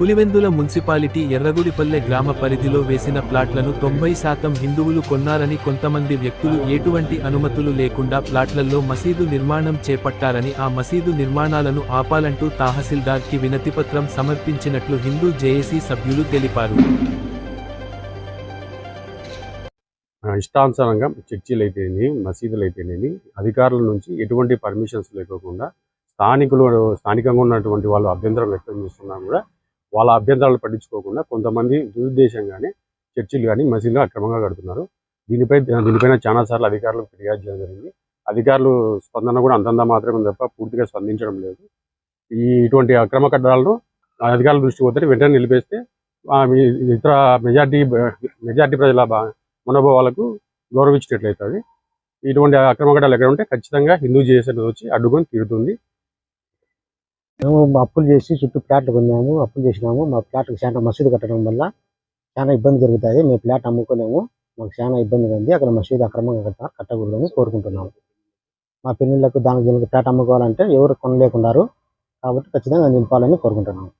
Pulivendula municipality ఎర్రగుడిపల్లె గ్రామ పరిధిలో వేసిన ప్లాట్లను తొంభై శాతం హిందువులు కొన్నారని కొంతమంది వ్యక్తులు ఎటువంటి అనుమతులు లేకుండా ప్లాట్లలో మసీదు నిర్మాణం చేపట్టారని ఆ మసీదు నిర్మాణాలను ఆపాలంటూ తహసీల్దార్కి వినతిపత్రం సమర్పించినట్లు హిందూ జేఏసీ సభ్యులు తెలిపారు. ఇష్టానుసారంగా చర్చిలు అయితేనేమి మసీదులు అయితేనేమి అధికారుల నుంచి ఎటువంటి పర్మిషన్స్ లేకోకుండా స్థానికులు స్థానికంగా ఉన్నటువంటి వాళ్ళు అభ్యంతరం వ్యక్తం చేస్తున్నా కూడా వాళ్ళ అభ్యంతరాలు పట్టించుకోకుండా కొంతమంది దురుద్దేశంగానే చర్చిలు కానీ మసీదులు అక్రమంగా కడుతున్నారు. దీనిపై దీనిపైన చాలాసార్లు అధికారులకు ఫిర్యాదు చేయడం జరిగింది. అధికారులు స్పందన కూడా అంతంత మాత్రమే తప్ప పూర్తిగా స్పందించడం లేదు. ఈ ఇటువంటి అక్రమ కట్టడాలను అధికారుల దృష్టి పోతే వెంటనే నిలిపేస్తే ఇతర మెజార్టీ మెజార్టీ ప్రజల మనోభావాలకు గౌరవించినట్లయితుంది ఇటువంటి అక్రమ కట్టాలు ఎక్కడ ఉంటే ఖచ్చితంగా హిందూ చేసేది వచ్చి అడ్డుకొని తీరుతుంది. మేము అప్పులు చేసి చుట్టూ ప్లాట్లు కొన్నాము అప్పులు చేసినాము. మా ప్లాట్కి చాలా మసీదు కట్టడం వల్ల చాలా ఇబ్బంది జరుగుతుంది. మేము ప్లాట్ అమ్ముకోలేము. మాకు చాలా ఇబ్బందిగా ఉంది. అక్కడ మసీదు అక్రమంగా కట్ట కట్టకూడదని కోరుకుంటున్నాము. మా పిల్లలకు దానికి దీనికి ప్లాట్ అమ్ముకోవాలంటే ఎవరు కొనలేకున్నారు. కాబట్టి ఖచ్చితంగా నింపాలని కోరుకుంటున్నాము.